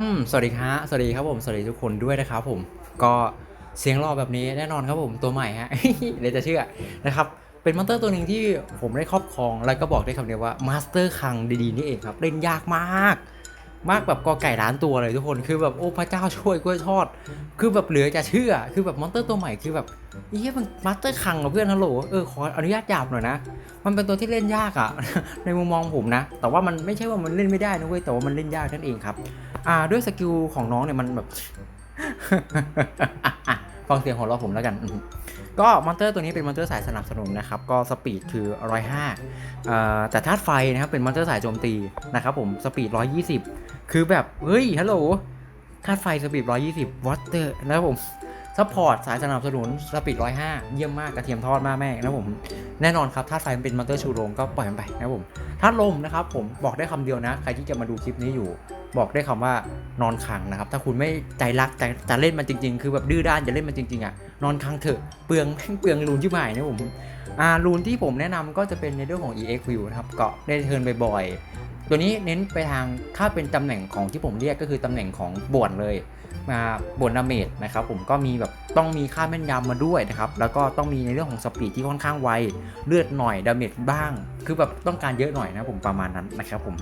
อืม สวัสดีครับ สวัสดีครับผม สวัสดีทุกคนด้วยนะครับผม ก็เสียงรอแบบนี้แน่นอนครับผมตัวใหม่ฮะเดี๋ยวจะเชื่อนะครับ เป็นมอนเตอร์ตัวหนึ่งที่ผมได้ครอบครอง แล้วก็บอกได้คำเดียวว่ามาสเตอร์คังดีๆนี่เองครับ เล่นยากมาก มากแบบกอไก่ล้านตัวเลยทุกคน คือแบบโอ้พระเจ้าช่วยกล้วยทอด คือแบบเหลือจะเชื่อ คือแบบมอนเตอร์ตัวใหม่คือแบบเฮ้ยมันมาสเตอร์คังเหรอเพื่อนฮัลโหล เออขออนุญาตหยาบหน่อยนะ มันเป็นตัวที่เล่นยากอะในมุมมองผมนะ แต่ว่ามันไม่ใช่ว่ามันเล่นไม่ได้นะเว้ย แต่ว่ามันเล่นยากนั่นเองครับ อ่าด้วยสกิลของน้องเนี่ยมันแบบ ฟังเสียงของเราะผมแล้วกัน ก็มอนเตอร์ตัวนี้เป็นมอนเตอร์สายสนับสนุนนะครับ ก็สปีดคือ 105อ่าแต่ธาตุไฟนะครับเป็นมอนเตอร์สายโจมตีนะครับผมสปีด 120 คือแบบ เฮ้ยฮัลโหลธาตุไฟสปีด 120วอตเตอร์นะครับผม ซัพพอร์ตสายสนับสนุนสปีด105 เยี่ยมมากกระเทียมทอดมากแม่นะผม แน่นอนครับธาไฟมันเป็นมอเตอร์ชูโรงก็ปล่อยมันไปนะผมธาลมนะครับผมบอกได้คำเดียวนะ ใครที่จะมาดูคลิปนี้อยู่ บอกได้คำว่านอนคังนะครับ ถ้าคุณไม่ใจรักใจจะเล่นมันจริง ๆ คือแบบดื้อด้านจะเล่นมันจริงๆอะนอนคังเถอะเปลืองแม่งเปลืองรูนที่ใหม่นะผมอ่ารูนที่ผมแนะนำก็จะเป็นในเรื่องของ EX View นะครับเกาะได้เทิร์นบ่อยๆตัวนี้เน้นไปทางถ้าเป็นตำแหน่งของที่ผมเรียกก็คือตำแหน่งของบ่วนเลย บนดาเมจนะครับผมก็มีแบบต้องมีค่าแม่นยำมาด้วยนะครับแล้วก็ต้องมีในเรื่องของสปีดที่ค่อนข้างไวเลือดหน่อยดาเมจบ้าง คือแบบต้องการเยอะหน่อยนะผมประมาณนั้นนะครับผม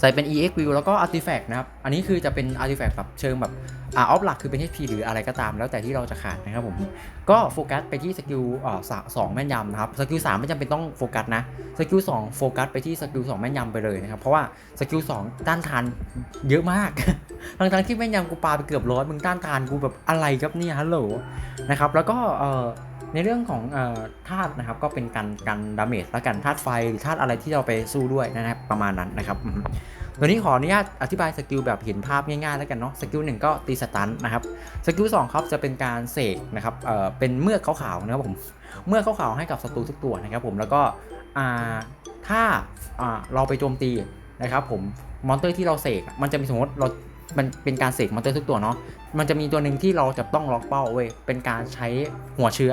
ใส่เป็น EX view แล้วก็ artifact นะครับ อันนี้คือจะเป็น artifact แบบเชิงแบบอ่าออฟหลักคือเป็น HP หรืออะไรก็ตาม แล้วแต่ที่เราจะขาดนะครับผม ก็โฟกัสไปที่สกิลอ่าสองแม่นยำนะครับ สกิล3ไม่จำเป็นต้องโฟกัสนะ สกิล2โฟกัสไปที่สกิล2แม่นยำไปเลยนะครับ เพราะว่าสกิล2ต้านทานเยอะมาก ทั้งๆที่แม่นยำกูปาไปเกือบร้อยมึงต้านทานกูแบบอะไรครับเนี่ยฮัลโหลนะครับ แล้วก็เอ่อ ในเรื่องของธาตุนะครับก็เป็นการกันดาเมจและกันธาตุไฟหรือธาตุอะไรที่เราไปสู้ด้วยนะครับประมาณนั้นนะครับตัวนี้ขออนุญาตอธิบายสกิลแบบเห็นภาพง่ายๆแล้วกันเนาะสกิลหนึ่งก็ตีสตันนะครับสกิลสองครับจะเป็นการเสกนะครับเอ่อเป็นเมือกขาวๆนะครับผมเมือกขาวๆให้กับศัตรูทุกตัวนะครับผมแล้วก็อ่าถ้าอ่าเราไปโจมตีนะครับผมมอนเตอร์ที่เราเสกมันจะมีสมมติเรามันเป็นการเสกมอนเตอร์ทุกตัวเนาะ มันจะมีตัวหนึ่งที่เราจะต้องล็อกเป้าเว้ย เป็นการใช้หัวเชื้อ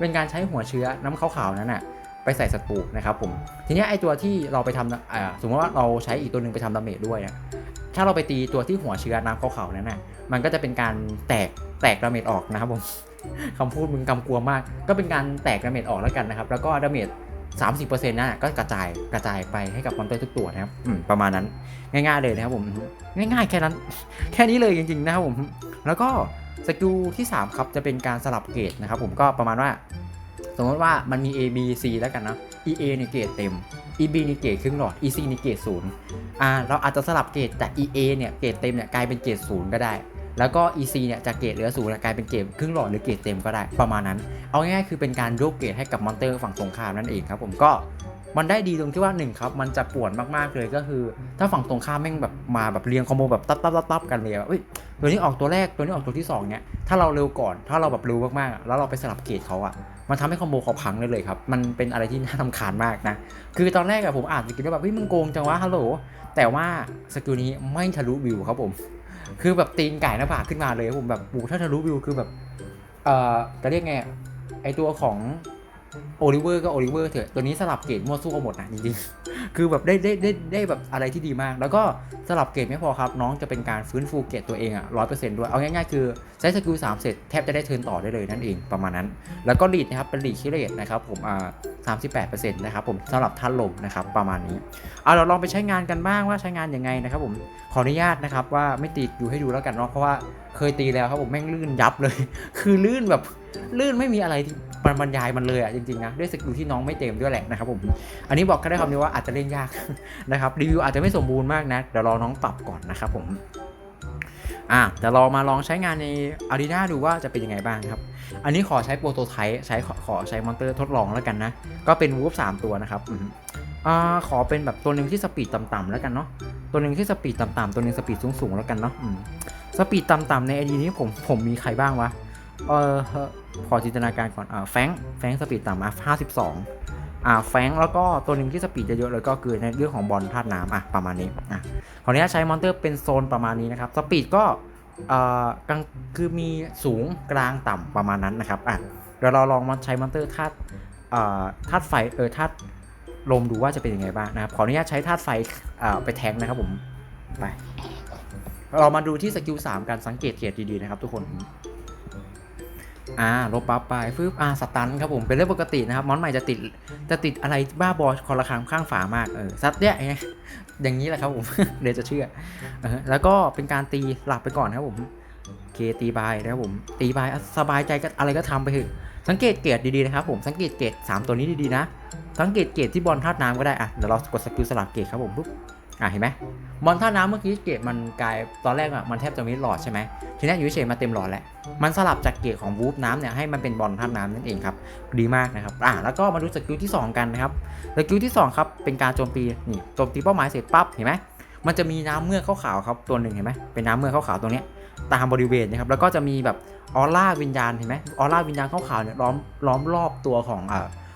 เป็นการใช้หัวเชื้อน้ำขาวๆนั้นน่ะไปใส่ศัตรูนะครับผม ทีนี้ไอตัวที่เราไปทำสมมติว่าเราใช้อีกตัวหนึ่งไปทำดาเมจด้วยอะถ้าเราไปตีตัวที่หัวเชื้อน้ำขาวๆนั้นน่ะ มันก็จะเป็นการแตกแตกดาเมจออกนะครับผมคำพูดมึงกำกวมาก ก็เป็นการแตกดาเมจออกแล้วกันนะครับ แล้วก็ดาเมจ 30%นั่นนะก็กระจายกระจายไปให้กับมอนเตอร์ทุกตัวนะครับประมาณนั้นง่าย ๆ เลยนะครับผมง่ายๆ แค่นั้น แค่นี้เลยจริงๆนะครับผมแล้วก็สกิลที่ 3 ครับจะเป็นการสลับเกรดนะครับผมก็ประมาณว่า สมมติว่ามันมี A B C แล้วกันนะ E A นี่เกรดเต็ม E B นี่เกรดครึ่งหลอด E C นี่เกรดศูนย์อ่าเราอาจจะสลับเกรดแต่ E A เนี่ยเกรดเต็มเนี่ยกลายเป็นเกรดศูนย์ก็ได้ แล้วก็ E C เนี่ยจากเกรดเหลือศูนย์กลายเป็นเกรดครึ่งหลอดหรือเกรดเต็มก็ได้ประมาณนั้น เอาง่ายๆคือเป็นการโยกเกรดให้กับมอนเตอร์ฝั่งตรงข้ามนั่นเองครับผมก็มันได้ดีตรงที่ว่าหนึ่งครับมันจะปวนมากๆเลยก็คือ ถ้าฝั่งตรงข้ามแม่งแบบมาแบบเรียงคอมโบแบบตับตับตับตับกันเลยอะเอ้ยตัวนี้ออกตัวแรกตัวนี้ออกตัวที่สองเนี่ยถ้าเราเร็วก่อนถ้าเราแบบรู้มากๆแล้วเราไปสลับเกรดเขาอะมันทำให้คอมโบเขาพังได้เลยครับ มันเป็นอะไรที่น่าทำคาญมากนะ คือตอนแรกอะผมอ่านสกิลแล้วแบบเฮ้ยมึงโกงจังวะฮัลโหล แต่ว่าสกิลนี้ไม่ทะลุวิวครับผม คือแบบตีนไก่หน้าผากขึ้นมาเลยผมแบบบูถ้าทะลุวิวคือแบบ เอ่อจะเรียกไงอะไอตัวของ โอลิเวอร์ก็โอลิเวอร์เถอะ ตัวนี้สลับเกรดมั่วสู้กันหมดนะจริงๆ คือแบบได้ได้ได้ได้แบบอะไรที่ดีมาก แล้วก็สลับเกรดไม่พอครับ น้องจะเป็นการฟื้นฟูเกรดตัวเองอะร้อยเปอร์เซ็นต์ด้วย เอาง่ายๆ คือใช้สกิลสามเสร็จแทบจะได้เทิร์นต่อได้เลยนั่นเองประมาณนั้น แล้วก็ลีดนะครับเป็นลีดคิเลตนะครับผมอ่าสามสิบแปดเปอร์เซ็นต์นะครับผมสำหรับท่านลมนะครับประมาณนี้เอาเราลองไปใช้งานกันบ้างว่าใช้งานยังไงนะครับผมขออนุญาตนะครับว่าไม่ติดอยู่ให้ดูแล้วกันเนาะเพราะว่าเคยตีแล้วครับผมแม่งลื่นยับเลย คือลื่นแบบ ลื่นไม่มีอะไรมันบรรยายมันเลยอะจริงๆนะด้วยสกิลที่น้องไม่เต็มด้วยแหละนะครับผมอันนี้บอกก็ได้คำนี้ว่าอาจจะเล่นยากนะครับรีวิวอาจจะไม่สมบูรณ์มากนะเดี๋ยวรอน้องปรับก่อนนะครับผมอะเดี๋ยวเรามาลองใช้งานใน Arena ดูว่าจะเป็นยังไงบ้างครับ อันนี้ขอใช้โปรโตไทป์ใช้ขอขอใช้มอนเตอร์ทดลองแล้วกันนะ ก็เป็นวูฟสามตัวนะครับอ่าขอเป็นแบบตัวหนึ่งที่สปีดต่ำๆแล้วกันเนาะตัวหนึ่งที่สปีดต่ำๆตัวหนึ่งสปีดสูงๆแล้วกันเนาะสปีดต่ำๆในไอดีนี้ผมผมมีใครบ้างวะ เออขอจินตนาการก่อนอ่าแฟงแฟงสปีดต่ำอะห้าสิบสองอ่าแฟงแล้วก็ตัวหนึ่งที่สปีดจะเยอะเลยก็คือในเรื่องของบอลธาตุน้ำอะประมาณนี้อะขออนุญาตใช้มอนเตอร์เป็นโซนประมาณนี้นะครับสปีดก็เอ่อกลางคือมีสูงกลางต่ำประมาณนั้นนะครับอะเดี๋ยวเราลองมาใช้มอนเตอร์ธาตุเอ่อธาตุไฟเออธาตุลมดูว่าจะเป็นยังไงบ้างนะครับขออนุญาตใช้ธาตุไฟเอ่อไปแทงนะครับผมไปเรามาดูที่สกิล3การสังเกตเกตดีๆนะครับทุกคน อ่าลบปั๊บไปฟึบอ่าสตันครับผมเป็นเรื่องปกตินะครับมอนใหม่จะติดจะติดอะไรบ้าบอคอละครังข้างฝามากเออซัดเนี่ยอย่างนี้แหละครับผมเดี๋ยวจะเชื่ออแล้วก็เป็นการตีหลับไปก่อนครับผมเคตีบายนะครับผมตีบายสบายใจก็อะไรก็ทำไปเถอะสังเกตเกรดดีๆนะครับผมสังเกตเกรด3ตัวนี้ดีๆนะสังเกตเกรดที่บอลธาตุน้ำก็ได้อะเดี๋ยวเรากดสกิลสลับเกรดครับผมปุ๊บ อะเห็นไหมบอลธาน้ำเมื่อกี้เกรดมันกลายตอนแรกอะมันแทบจะไม่หลอดใช่ไหมทีนี้ยูเฉยๆมาเต็มหลอดแล้วมันสลับจากเกรดของวูฟน้ำเนี่ยให้มันเป็นบอลธาน้ำนั่นเองครับดีมากนะครับอ่าแล้วก็มาดูสกิลที่ 2 กันนะครับสกิลที่2ครับเป็นการโจมตีนี่โจมตีเป้าหมายเสร็จปั๊บเห็นไหมมันจะมีน้ำเมือกขาวๆครับตัวหนึ่งเห็นไหมเป็นน้ำเมือกขาวๆตัวนี้ตามบริเวณนะครับแล้วก็จะมีแบบออร่าวิญญาณเห็นไหมออร่าวิญญาณขาวๆเนี่ยล้อมล้อมรอบตัวของ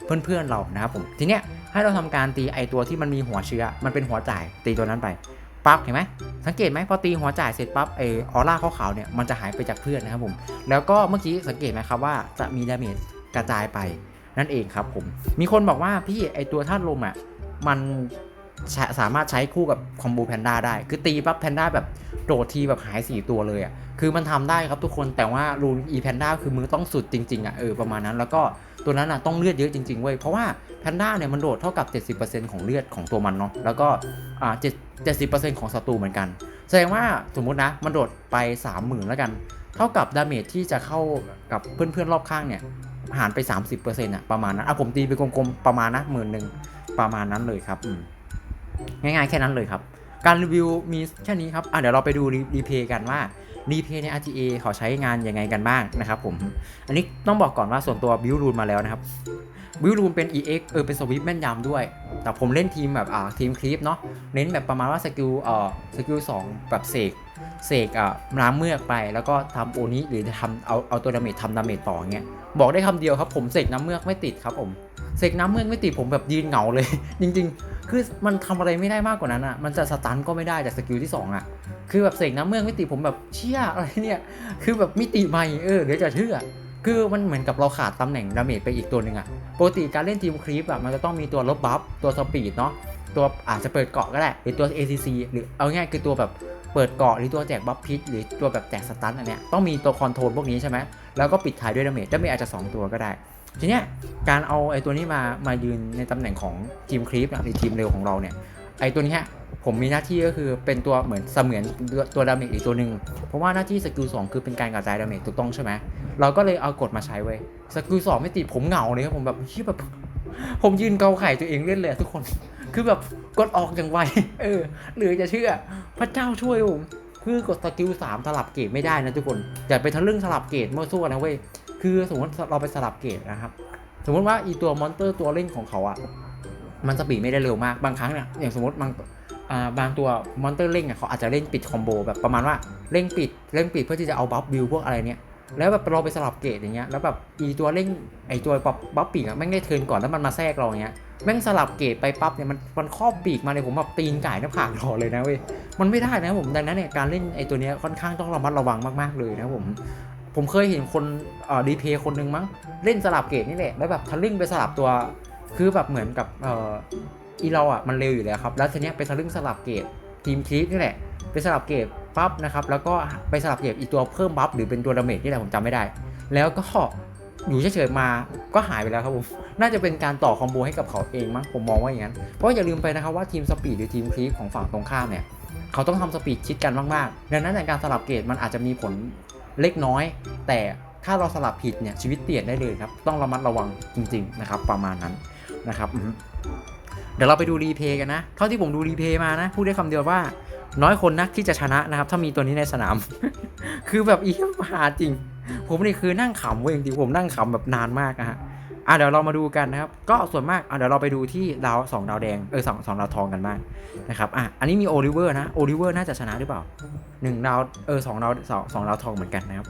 เอ่อเพื่อนๆเรานะครับผมทีเนี้ยให้เราทำการตีไอตัวที่มันมีหัวเชื้อ มันเป็นหัวจ่ายตีตัวนั้นไปปั๊บเห็นไหมสังเกตไหมพอตีหัวจ่ายเสร็จปั๊บไอออร่าขาวๆเนี่ยมันจะหายไปจากเพื่อนนะครับผมแล้วก็เมื่อกี้สังเกตไหมครับว่าจะมีดาเมจกระจายไปนั่นเองครับผมมีคนบอกว่าพี่ไอตัวธาตุลมอะมันสามารถใช้คู่กับคอมโบแพนด้าได้ คือตีปั๊บแพนด้าแบบโดดทีแบบหาย 4 ตัวเลยอะ คือมันทำได้ครับทุกคน แต่ว่ารูนอีแพนด้าคือมือต้องสุดจริง ๆ อะ เออ ประมาณนั้น แล้วก็ ตัวนั้นอะต้องเลือดเยอะจริงๆเว้ยเพราะว่าแพนด้าเนี่ยมันโดดเท่ากับ 70%ของเลือดของตัวมันเนาะแล้วก็อ่า7 70%ของศัตรูเหมือนกัน แสดงว่าสมมุตินะมันโดดไป30,000แล้วกัน เท่ากับดาเมจที่จะเข้ากับเพื่อนๆรอบข้างเนี่ยหารไป 30%อะประมาณนั้นอะผมตีไปกลมๆประมาณนะหมื่นหนึ่งประมาณนั้นเลยครับง่ายๆแค่นั้นเลยครับ การรีวิวมีแค่นี้ครับอะเดี๋ยวเราไปดูรีเพย์กันว่า รีเพย์ใน RTA เขาใช้งานยังไงกันบ้างนะครับผม อันนี้ต้องบอกก่อนว่าส่วนตัวบิวรูนมาแล้วนะครับ บิวรูนเป็น EX เออเป็นสวิปแม่นยำด้วย แต่ผมเล่นทีมแบบอ่าทีมคลิปเนาะเน้นแบบประมาณว่าสกิลเอ่อสกิลสองแบบเสกเสกอะน้ำเมือกไปแล้วก็ทำโอนี้หรือทำเอาเอาตัวดาเมจทำดาเมจต่อเงี้ยบอกได้คำเดียวครับผมเสกน้ำเมือกไม่ติดครับผมเสกน้ำเมือกไม่ติดผมแบบยืนเหงาเลย จริง ๆ คือมันทำอะไรไม่ได้มากกว่านั้นอะมันจะสตันก็ไม่ได้จากสกิลที่สองอะคือแบบเสกน้ำเมือกไม่ติดผมแบบเชี่ยอะไรเนี่ยคือแบบมิติใหม่เออเดี๋ยวจะเชื่อ คือมันเหมือนกับเราขาดตำแหน่งดาเมจไปอีกตัวหนึ่งอะปกติการเล่นทีมครีปอะมันจะต้องมีตัวลบบัฟตัวสปีดเนาะตัวอาจจะเปิดเกาะก็ได้ หรือตัว ACC หรือเอาง่ายคือตัวแบบเปิดเกาะหรือตัวแจกบัฟพิษหรือตัวแบบแจกสตันอันเนี้ยต้องมีตัวคอนโทรลพวกนี้ใช่ไหมแล้วก็ปิดท้ายด้วยดาเมจดาเมจอาจจะ 2 ตัวก็ได้ ทีเนี้ยการเอาไอ้ตัวนี้มามายืนในตำแหน่งของทีมครีปหรือทีมเร็วของเราเนี่ยไอ้ตัวนี้ ผมมีหน้าที่ก็คือเป็นตัวเหมือนเสมือนตัวดาเมจอีกตัวหนึ่งเพราะว่าหน้าที่สกิลสองคือเป็นการกระจายดาเมจถูกต้องใช่ไหมเราก็เลยเอากดมาใช้เว้ยสกิลสองไม่ติดผมเหงาเลยครับผมแบบเฮียแบบผมยืนเกาไข่ตัวเองเล่นเลยทุกคน คือแบบกดออกอย่างไว เออ หรือจะเชื่อ พระเจ้าช่วยผม คือกดสกิลสามสลับเกรดไม่ได้นะทุกคนอย่าไปทะลึ่งสลับเกรดมั่วซั่วนะเว้ย คือสมมติเราไปสลับเกรดนะครับ สมมติว่าอีตัวมอนเตอร์ตัวเล่นของเขาอะมันสปีดไม่ได้เร็วมาก บางครั้งเนี่ย อย่างสมมติบาง บางตัวมอนเตอร์เล่นอะเขาอาจจะเล่นปิดคอมโบแบบประมาณว่าเล่นปิดเล่นปิดเพื่อที่จะเอาบัฟบิวพวกอะไรเนี่ยแล้วแบบเราไปสลับเกรดอย่างเงี้ยแล้วแบบอีตัวเร่งไอตัวปับบัฟปีกอะแม่งได้เทิร์นก่อนแล้วมันมาแทรกเราอย่างเงี้ยแม่งสลับเกรดไปปั๊บเนี่ยมันมันครอบปีกมาเลยผมแบบตีนไก่หน้าผากรอเลยนะเว้ยมันไม่ได้นะผมดังนั้นเนี่ยการเล่นไอตัวเนี้ยค่อนข้างต้องระมัดระวังมากๆเลยนะผมผมเคยเห็นคนเอ่อดีเพย์คนหนึ่งมั้งเล่นสลับเกรดนี่แหละแล้วแบบทะลึ่งไปสลับตัวคือแบบเหมือนกับเอ่อ อีเราอะมันเร็วอยู่แล้วครับแล้วทีเนี้ยไปทะลึ่งสลับเกรดทีมคีฟนี่แหละไปสลับเกรดปั๊บนะครับแล้วก็ไปสลับเกรดอีตัวเพิ่มบัฟหรือเป็นตัวดาเมจนี่แหละผมจำไม่ได้ แล้วก็อยู่เฉยๆมาก็หายไปแล้วครับผมน่าจะเป็นการต่อคอมโบให้กับเขาเองมั้งผมมองว่าอย่างนั้นเพราะอย่าลืมไปนะครับว่าทีมสปีดหรือทีมคลีฟของฝั่งตรงข้ามเนี่ยเขาต้องทำสปีดชิดกันมากๆดังนั้นในการสลับเกรดมันอาจจะมีผลเล็กน้อย แต่ถ้าเราสลับผิดเนี่ยชีวิตเปลี่ยนได้เลยครับต้องระมัดระวังจริง ๆนะครับ ประมาณนั้นนะครับ เดี๋ยวเราไปดูรีเพย์กันนะ เท่าที่ผมดูรีเพย์มานะ พูดได้คำเดียวว่า น้อยคนนักที่จะชนะนะครับ ถ้ามีตัวนี้ในสนาม คือแบบอีหาจริง ผมนี่คือนั่งขำเว้ยจริงผมนั่งขำแบบนานมากนะฮะอะเดี๋ยวเรามาดูกันนะครับ ก็ส่วนมากอะเดี๋ยวเราไปดูที่ดาวสองดาวแดงเออสองสองดาวทองกันบ้างนะครับอะอันนี้มีโอลิเวอร์นะโอลิเวอร์น่าจะชนะหรือเปล่าหนึ่งดาวเออสองดาวสองสองดาวทองเหมือนกันนะครับ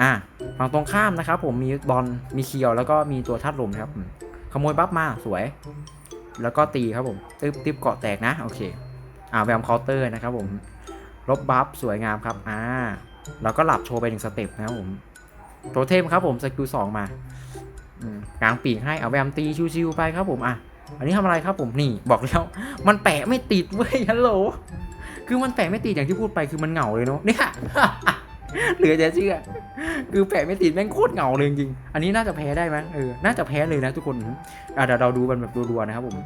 อะฝั่งตรงข้ามนะครับ ผมมีบอลมีเคียวแล้วก็มีตัวทัดลมนะครับขโมยบัฟมาสวย แล้วก็ตีครับผมตึ๊บตึ๊บเกาะแตกนะโอเคอ่าแวมเคาน์เตอร์นะครับผมลบบัฟสวยงามครับอ่าเราก็หลับโชว์ไปหนึ่งสเต็ปนะครับผมโทเทมครับผมสกิลสองมาอืมกลางปีกให้เอาแวมตีชิวๆไปครับผมอะอันนี้ทำอะไรครับผมนี่บอกแล้ว มันแปะไม่ติดเว้ยฮัลโหลคือมันแปะไม่ติดอย่างที่พูดไปคือมันเหงาเลยเนาะเนี่ย เหลือจะเชื่อ คือแปะไม่ติดแม่งโคตรเหงาเลยจริงอันนี้น่าจะแพ้ได้ไหมเออ น่าจะแพ้เลยนะทุกคนอะเดี๋ยวเราดูมันแบบรัวๆนะครับผม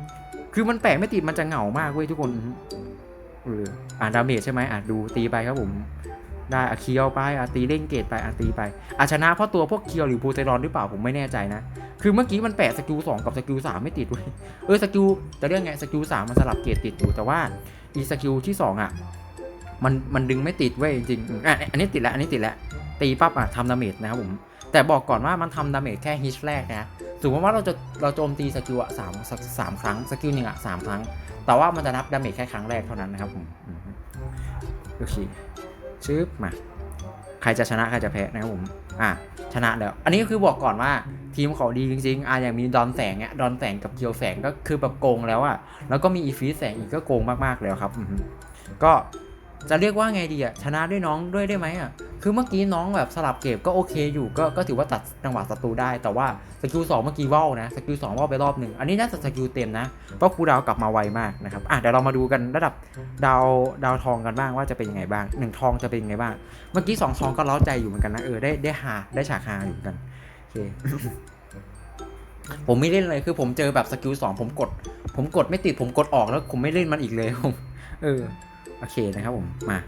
คือมันแปะไม่ติดมันจะเหงามากเว้ยทุกคนเอออ่านดาเมจใช่ไหมอะดูตีไปครับผม ได้อะเคียวไปอะตีเล่งเกตไปอะตีไปอะชนะเพราะตัวพวกเคียวหรือโพเทรอนหรือเปล่าผมไม่แน่ใจนะ คือเมื่อกี้มันแปะสกิลสองกับสกิลสามไม่ติดเว้ย เออสกิลแต่เรื่องไงสกิลสามมันสลับเกตติดอยู่แต่ว่าอีสกิลที่สองอะ มันมันดึงไม่ติดเว้ยจริงๆอะอันนี้ติดแล้วอันนี้ติดแล้วตีปั๊บอะทำดาเมจนะครับผมแต่บอกก่อนว่ามันทำดาเมจแค่ฮิตแรกนะสมมติว่าเราจะเราโจมตีสกิลอะสามสามครั้งสกิลหนึ่งอะสามครั้ง แต่ว่ามันจะนับดาเมจแค่ครั้งแรกเท่านั้นนะครับผมอืมโอเคชึบมาใครจะชนะใครจะแพ้นะครับผมอะชนะแล้ว อันนี้ก็คือบอกก่อนว่าทีมเขาดีจริงๆอะอย่างมีดอนแสงเนี่ยดอนแสงกับเกียวแสงก็คือแบบโกงแล้วอะแล้วก็มีอีฟีแสงอีกก็โกงมากๆแล้วครับอือฮึก็ จะเรียกว่าไงดีอะชนะด้วยน้องด้วยได้ไหมอะคือเมื่อกี้น้องแบบสลับเก็บก็โอเคอยู่ก็ก็ถือว่าตัดจังหวะศัตรูได้ แต่ว่าสกิลสองเมื่อกี้ว่าวนะสกิลสองว่าวไปรอบหนึ่งอันนี้น่าจะสกิลเต็มนะเพราะครูดาวกลับมาไวมากนะครับอะเดี๋ยวเรามาดูกันระดับดาวดาวทองกันบ้างว่าจะเป็นยังไงบ้างหนึ่งทองจะเป็นยังไงบ้าง เมื่อกี้สองทองก็เล้าใจอยู่เหมือนกันนะเออได้ได้หาได้ฉากหาอยู่เหมือนกันโอเคผมไม่เล่นเลยคือผมเจอแบบสกิลสองผมกด ผมกดไม่ติดผมกดออกแล้วผมไม่เล่นมันอีกเลยผมเออ โอเคนะครับผมมา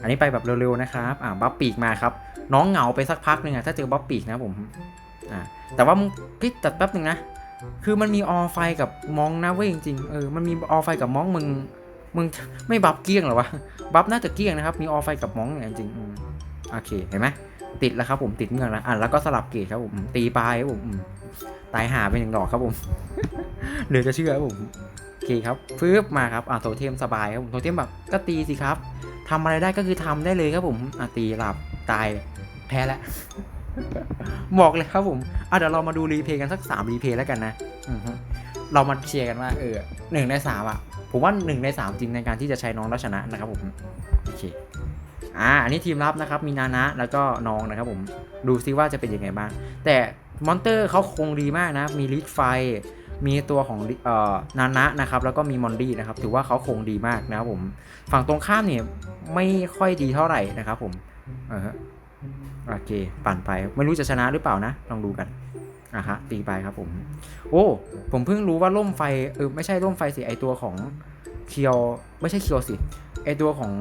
อันนี้ไปแบบเร็วๆนะครับอ่าบัฟปีกมาครับ น้องเหงาไปสักพักหนึ่งอะถ้าเจอบัฟปีกนะผมอ่าแต่ว่ามึงพี่ตัดแป๊บหนึ่งนะคือมันมีออไฟกับมองนะเว้ยจริงๆเออมันมีออไฟกับมองมึงมึงไม่บัฟเกี้ยงเหรอวะบัฟน่าจะเกี้ยงนะครับ มีออไฟกับมองเนี่ยจริงๆโอเคเห็นไหมติดแล้วครับผมติดเมืองแล้วอะแล้วก็สลับเกรดครับผมตีปลายครับผมตายหาไปหนึ่งดอกครับผมเหลือจะเชื่อครับผม เคครับฟืบมาครับอะโทเทมสบายครับผมโทเทมแบบก็ตีสิครับทำอะไรได้ก็คือทำได้เลยครับผมอะตีหลับตายแพ้แล้วบอกเลยครับผมอะเดี๋ยวเรามาดูรีเพย์กันสักสามรีเพย์แล้วกันนะเรามาเชียร์กันว่าเออหนึ่งในสามอะผมว่าหนึ่งในสามจริงในการที่จะใช้น้องแล้วชนะนะครับผมโอเคอ่าอันนี้ทีมรับนะครับมีนานะแล้วก็น้องนะครับผมดูซิว่าจะเป็นยังไงบ้างแต่มอนเตอร์เขาคงดีมากนะ มีลิทไฟ มีตัวของเอ่อนานะนะครับแล้วก็มีมอนดี้นะครับถือว่าเขาคงดีมากนะครับผมฝั่งตรงข้ามเนี่ยไม่ค่อยดีเท่าไหร่นะครับผมเออฮะโอเคปั่นไปไม่รู้จะชนะหรือเปล่านะ ลองดูกันอะฮะตีไปครับผม โอ้ ผมเพิ่งรู้ว่าล่มไฟเออไม่ใช่ล่มไฟสิไอตัวของเคียวไม่ใช่เคียวสิไอตัวของ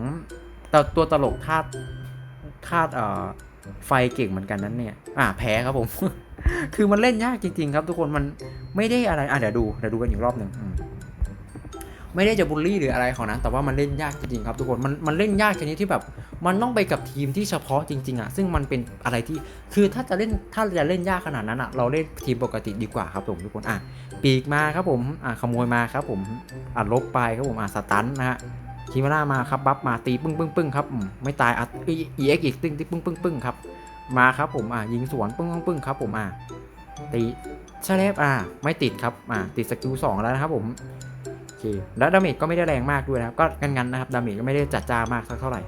ตตัวตลกธาตุธาตุเอ่อไฟเก่งเหมือนกันนั้นเนี่ย อ่าแพ้ครับผม คือมันเล่นยากจริงๆครับ ทุกคนมันไม่ได้อะไรอะเดี๋ยวดูเดี๋ยวดูกันอีกรอบหนึ่งไม่ได้จะบูลลี่หรืออะไรของนั้นแต่ว่ามันเล่นยากจริงๆครับทุกคน มันมันเล่นยากชนิดที่แบบ มันต้องไปกับทีมที่เฉพาะจริงๆอะ ซึ่งมันเป็นอะไรที่ คือถ้าจะเล่น ถ้าจะเล่นยากขนาดนั้นอะ เราเล่นทีมปกติดีกว่าครับผมทุกคน อะ ปีกมาครับผม อะขโมยมาครับผม อะลบไปครับผม อะสตันนะฮะคีมาร่ามาครับ บัฟมาตีปึ้งปึ้งปึ้งครับ ไม่ตาย อะเอ็กอีกตึ้งที่ปึ้งปึ้งปึ้งครับ มาครับผมอะยิงสวนปึ้งปึ้งปึ้งครับผมอะตีชาเลฟอะไม่ติดครับอะติดสกิลสองแล้วนะครับผมโอเคแล้วดาเมจก็ไม่ได้แรงมากด้วยนะครับก็งันๆนะครับดาเมจก็ไม่ได้จัดจ้ามากสักเท่าไหร่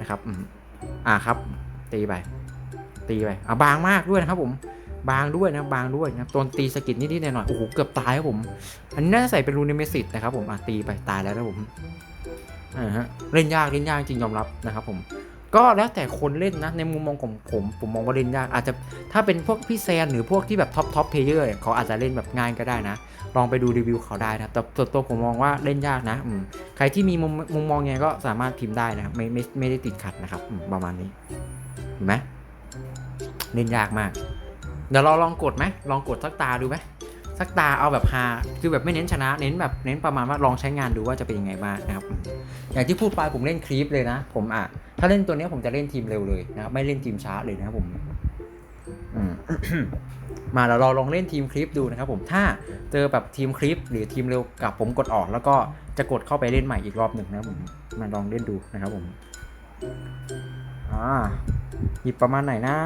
นะครับอืมอะครับ ตีไป ตีไปอะบางมากด้วยนะครับผมบางด้วยนะบางด้วยนะตัวตีสกิดนิดๆหน่อยๆโอ้โหเกือบตายครับผม อันนี้น่าจะใส่เป็นรูนิเมสิตนะครับผมอะตีไปตายแล้วนะผมอ่าฮะเล่นยากเล่นยากจริงยอมรับนะครับผม ก็แล้วแต่คนเล่นนะ ในมุมมองของผมผมมองว่าเล่นยาก อาจจะถ้าเป็นพวกพี่แซนหรือพวกที่แบบท็อปท็อปเพลเยอร์เขาอาจจะเล่นแบบง่ายก็ได้นะ ลองไปดูรีวิวเขาได้นะแต่ส่วนตัวผมมองว่าเล่นยากนะอืใครที่มีมุมมุมมองไงก็สามารถพิมพ์ได้นะครับไม่ไม่ไม่ได้ติดขัดนะครับประมาณนี้เห็นไหมเล่นยากมาก เดี๋ยวเราลองกดไหมลองกดสักตาดูไหมสักตาเอาแบบฮาคือแบบไม่เน้นชนะ เน้นแบบเน้นประมาณว่าลองใช้งานดูว่าจะเป็นยังไงบ้างนะครับ อย่างที่พูดไปผมเล่นคลิปเลยนะ ผมอะ ถ้าเล่นตัวนี้ผมจะเล่นทีมเร็วเลยนะครับไม่เล่นทีมช้าเลยนะครับผมอืมมาเราลองเล่นทีมคลิปดูนะครับผมถ้าเจอแบบทีมคลิป หรือทีมเร็วกับผมกดออก แล้วก็จะกดเข้าไปเล่นใหม่อีกรอบหนึ่งนะครับผมมาลองเล่นดูนะครับผมอ่าหยิบประมาณไหนนะ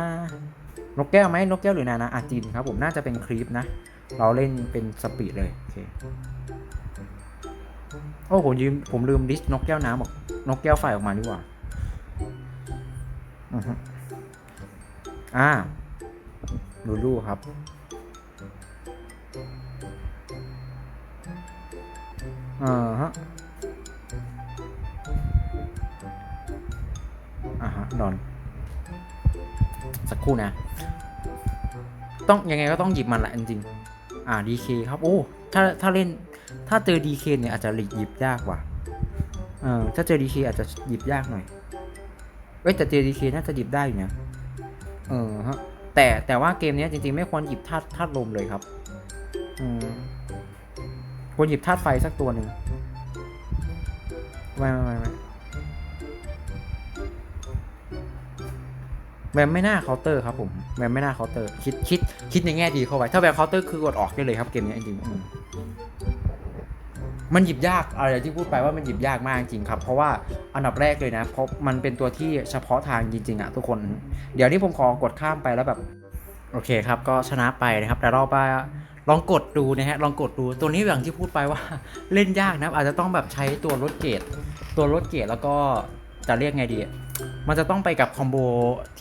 นกแก้วไหมนกแก้วหรือนานะอาจินครับผมน่าจะเป็นคลิปนะ เราเล่นเป็นสปีดเลยโอเคโอ้ผมยืมผมลืมดิสนกแก้วน้ำบอกนกแก้วไฟออกมาดีกว่า อือฮึอ่าลูลูครับ อ่าฮะ อ่าฮะนอน สักครู่นะ ต้องยังไงก็ต้องหยิบมันแหละจริงๆอ่าดีเคครับ โอ้ ถ้าถ้าเล่น ถ้าเจอดีเคเนี่ยอาจจะหยิบยากกว่า เออถ้าเจอดีเคอาจจะหยิบยากหน่อย เอ้ยแต่เจอดีเคน่าจะหยิบได้อยู่นะเออฮะแต่แต่ว่าเกมนี้จริงๆ ไม่ควรหยิบธาตุธาตุลมเลยครับอืมควรหยิบธาตุไฟสักตัวหนึ่งไม่ไม่ไม่ไม่แวมไม่น่าเคาน์เตอร์ครับผมแวมไม่น่าเคาน์เตอร์คิดคิดคิดในแง่ดีเข้าไว้ถ้าแวมเคาน์เตอร์คือกดออกได้เลยครับเกมนี้จริงๆ มันหยิบยากอะไรที่พูดไปว่ามันหยิบยากมากจริงครับ เพราะว่าอันดับแรกเลยนะเพราะมันเป็นตัวที่เฉพาะทางจริงๆอะทุกคน เดี๋ยวนี้ผมขอกดข้ามไปแล้วแบบ โอเคครับ ก็ชนะไปนะครับ แต่รอบไปลองกดดูนะฮะลองกดดูตัวนี้อย่างที่พูดไปว่าเล่นยากนะอาจจะต้องแบบใช้ตัวรถเกตตัวรถเกตแล้วก็จะเรียกไงดี มันจะต้องไปกับคอมโบ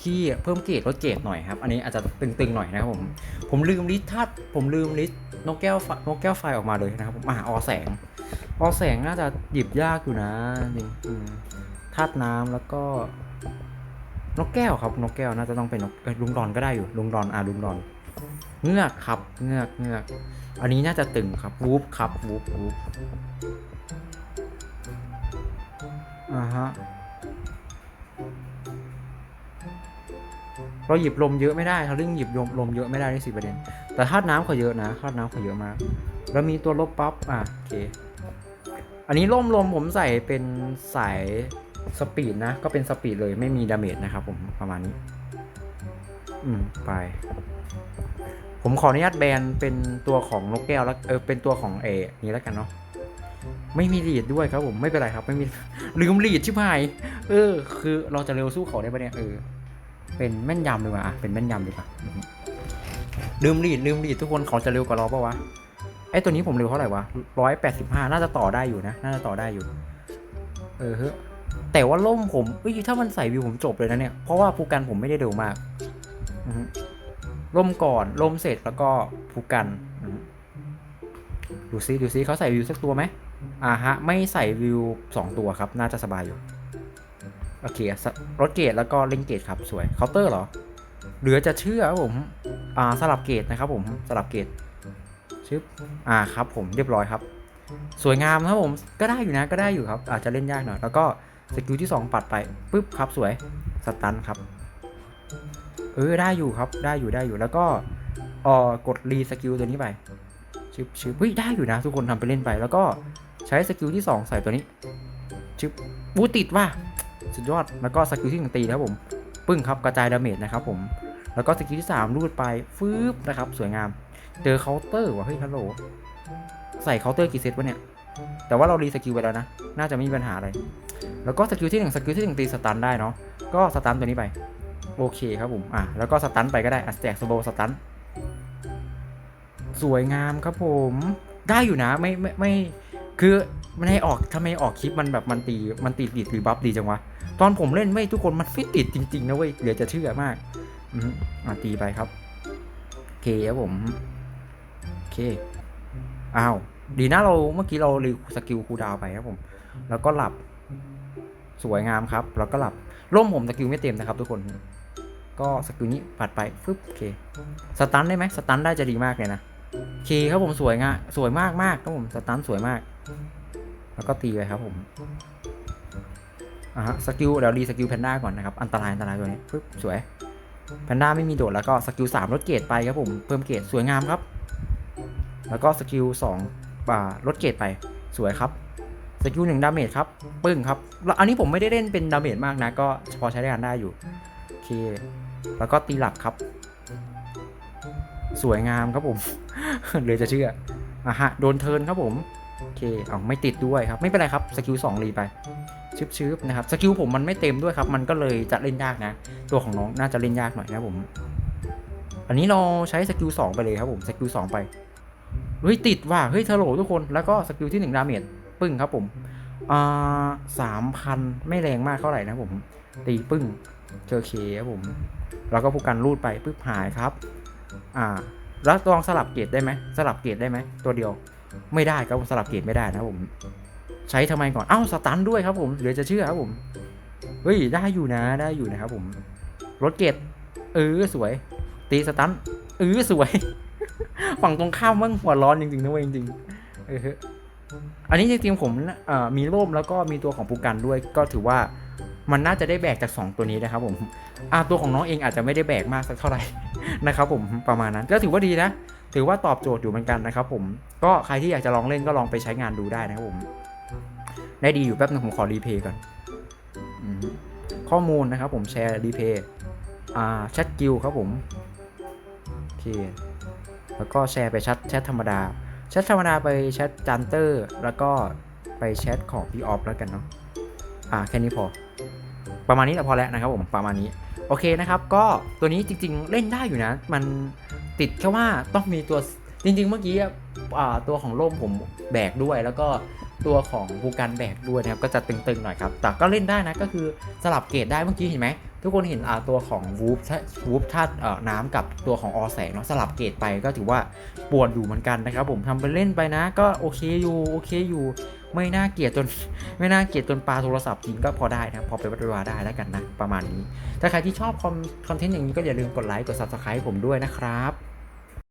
ที่เพิ่มเกรดลดเกรดหน่อยครับ อันนี้อาจจะตึงๆหน่อยนะครับผม ผมลืมลิสต์ธาตุผมลืมลิสต์นกแก้วนกแก้วไฟออกมาเลยนะครับผมอ่าออแสง ออแสงน่าจะหยิบยากอยู่นะจริงอืมธาตุน้ำแล้วก็นกแก้วครับนกแก้วน่าจะต้องเป็นนกลุงดอนก็ได้อยู่ลุงดอนอ่าลุงดอนเงือกครับเงือกเงือก อันนี้น่าจะตึงครับวูฟครับวูฟวูฟอ่าฮะ เราหยิบลมเยอะไม่ได้เราเรื่องหยิบลมลมเยอะไม่ได้นี่สิประเด็น แต่ธาตุน้ำเขาเยอะนะธาตุน้ำเขาเยอะมากแล้วมีตัวลบปั๊บอะโอเค อันนี้ล่มลมผมใส่เป็นสายสปีดนะ ก็เป็นสปีดเลยไม่มีดาเมจนะครับผมประมาณนี้ อืมไป ผมขออนุญาตแบนเป็นตัวของนกแก้วแล้วเออเป็นตัวของเอนี้แล้วกันเนาะไม่มีลีดด้วยครับผมไม่เป็นไรครับ ไม่มีลืมลีดชิบหาย เออ คือเราจะเร็วสู้เขาได้ปะเนี่ยเออ เป็นแม่นยำดีกว่าอะเป็นแม่นยำดีกว่าอืมลืมลีดลืมลีดทุกคนเขาจะเร็วกว่าเราปะวะไอตัวนี้ผมเร็วเท่าไหร่วะร้อยแปดสิบห้าน่าจะต่อได้อยู่นะ น่าจะต่อได้อยู่ เออเฮ้ยแต่ว่าล่มผมเอ้ยถ้ามันใส่วิวผมจบเลยนะเนี่ย เพราะว่าภูกันผมไม่ได้เร็วมากล่มก่อนล่มเสร็จแล้วก็ภูกัน ดูซิดูซิเขาใส่วิวสักตัวไหมอ่าฮะ ไม่ใส่วิวสองตัวครับ น่าจะสบายอยู่ โอเครถเกตแล้วก็เล่นเกตครับสวยเคาน์เตอร์เหรอเหลือจะเชื่อครับผมอ่าสลับเกตนะครับผมสลับเกตชึบอ่าครับผมเรียบร้อยครับ สวยงามครับผมก็ได้อยู่นะก็ได้อยู่ครับ อาจจะเล่นยากหน่อยแล้วก็สกิลที่ 2 ปัดไปปุ๊บครับสวยสตันครับเออได้อยู่ครับได้อยู่ได้อยู่แล้วก็อ่อกดรีสกิลตัวนี้ไปชึบชึบเฮ้ยได้อยู่นะ ทุกคนทำไปเล่นไป แล้วก็ใช้สกิลที่ 2 ใส่ตัวนี้ชึบบูติดว่ะ สุดยอด แล้วก็สกิลที่หนึ่งตีนะครับผม ปึ้งครับกระจายดาเมจนะครับผม แล้วก็สกิลที่สามรูดไปฟืบนะครับ สวยงาม เจอเคาน์เตอร์ว่ะเฮ้ยฮัลโหล ใส่เคาน์เตอร์กี่เซตวะเนี่ย แต่ว่าเรารีสกิลไปแล้วนะ น่าจะไม่มีปัญหาอะไร แล้วก็สกิลที่หนึ่งสกิลที่หนึ่งตีสตันได้เนาะ ก็สตันตัวนี้ไป โอเคครับผม อะ แล้วก็สตันไปก็ได้อะแจกสโบสตัน สวยงามครับผม ได้อยู่นะ ไม่ไม่ไม่ คือมันให้ออกทำไมออกคลิปมันแบบมันตี มันติดติดหรือบัฟดีจังวะ ตอนผมเล่นไม่ทุกคนมันไม่ติดจริงๆนะเว้ยเหลือจะเชื่อมากอืมอะตีไปครับโอเคครับผมโอเคอ้าวดีนะเราเมื่อกี้เรารีสกิลคูดาวไปครับผม แล้วก็หลับสวยงามครับ แล้วก็หลับร่มผมสกิลไม่เต็มนะครับ ทุกคน ก็สกิลนี้ปัดไปฟึบโอเคสตันได้ไหมสตันได้จะดีมากเลยนะโอเคครับผมสวยงามสวยมากมากครับผมสตันสวยมาก แล้วก็ตีไปครับผม อะฮะสกิลเดี๋ยวรีสกิลแพนด้าก่อนนะครับ อันตรายอันตรายตัวนี้ฟึบสวยแพนด้าไม่มีโดดแล้วก็สกิลสามลดเกรดไปครับผมเพิ่มเกรดสวยงามครับ แล้วก็สกิลสองป่าลดเกรดไปสวยครับสกิลหนึ่งดาเมจครับปึ้งครับแล้วอันนี้ผมไม่ได้เล่นเป็นดาเมจมากนะ ก็พอใช้ได้งานได้อยู่โอเคแล้วก็ตีหลักครับ สวยงามครับผมเลยจะเชื่ออะฮะโดนเทิร์นครับผมโอเคเอาไม่ติดด้วยครับ ไม่เป็นไรครับสกิลสองรีไป ชึบๆนะครับสกิลผมมันไม่เต็มด้วยครับ มันก็เลยจะเล่นยากนะ ตัวของน้องน่าจะเล่นยากหน่อยนะผม อันนี้เราใช้สกิลสองไปเลยครับผมสกิลสองไปเฮ้ยติดว่ะเฮ้ยเทโลทุกคนแล้วก็สกิลที่หนึ่งดาเมจปึ้งครับผมอ่าสามพันไม่แรงมากเท่าไหร่นะผม ตีปึ้งเจอเคครับผม แล้วก็ผู้กันรูดไปปึ๊บหายครับ อ่า แล้วลองสลับเกรดได้ไหมสลับเกรดได้ไหมตัวเดียว ไม่ได้ครับสลับเกรดไม่ได้นะผม ใช้ทำไมก่อน เอ้าสตันด้วยครับผมเหลือจะเชื่อครับผม เฮ้ยได้อยู่นะได้อยู่นะครับผม รถเกตเออสวย ตีสตันเออสวย ฝั่งตรงข้ามมั่งหัวร้อนจริงๆนะเว้ยจริงๆเอออันนี้จริงๆผมมีร่มแล้วก็มีตัวของปูกันด้วย ก็ถือว่ามันน่าจะได้แบกจาก 2 ตัวนี้นะครับผมอ่าตัวของน้องเองอาจจะไม่ได้แบกมากสักเท่าไหร่นะครับผมประมาณนั้นก็ถือว่าดีนะ ถือว่าตอบโจทย์อยู่เหมือนกันนะครับผมก็ใครที่อยากจะลองเล่นก็ลองไปใช้งานดูได้นะครับผม ได้ดีอยู่แป๊บนึงผมขอรีเพย์ก่อนอข้อมูลนะครับผมแชร์รีเพย์อ่าแชทกิลครับผมโอเคแล้วก็แชร์ไปแชทแชทธรรมดาแชทธรรมดาไปแชทจันเตอร์ แล้วก็ไปแชทของพี่ออฟแล้วกันเนาะอ่าแค่นี้พอ ประมาณนี้แหละพอแล้วนะครับผมประมาณนี้โอเคนะครับ ก็ตัวนี้จริงๆเล่นได้อยู่นะ มันติดแค่ว่าต้องมีตัวจริง ๆ เมื่อกี้ตัวของร่มผมแบกด้วย แล้วก็ ตัวของภูการแบกด้วยนะครับก็จะตึงๆหน่อยครับแต่ก็เล่นได้นะก็คือสลับเกรดได้เมื่อกี้เห็นไหมทุกคนเห็นอ่าตัวของวูฟวูฟธาตุเอ่อน้ำกับตัวของออแสงเนาะสลับเกรดไปก็ถือว่าปวดอยู่เหมือนกันนะครับ ผมทำไปเล่นไปนะ ก็โอเคอยู่โอเคอยู่ไม่น่าเกลียดจนไม่น่าเกลียดจนปลาโทรศัพท์ทิ้งก็พอได้นะพอไปวัดวาได้แล้วกันนะประมาณนี้ ถ้าใครที่ชอบคอนเทนต์อย่างนี้ก็อย่าลืมกดไลค์กด subscribe ผมด้วยนะครับ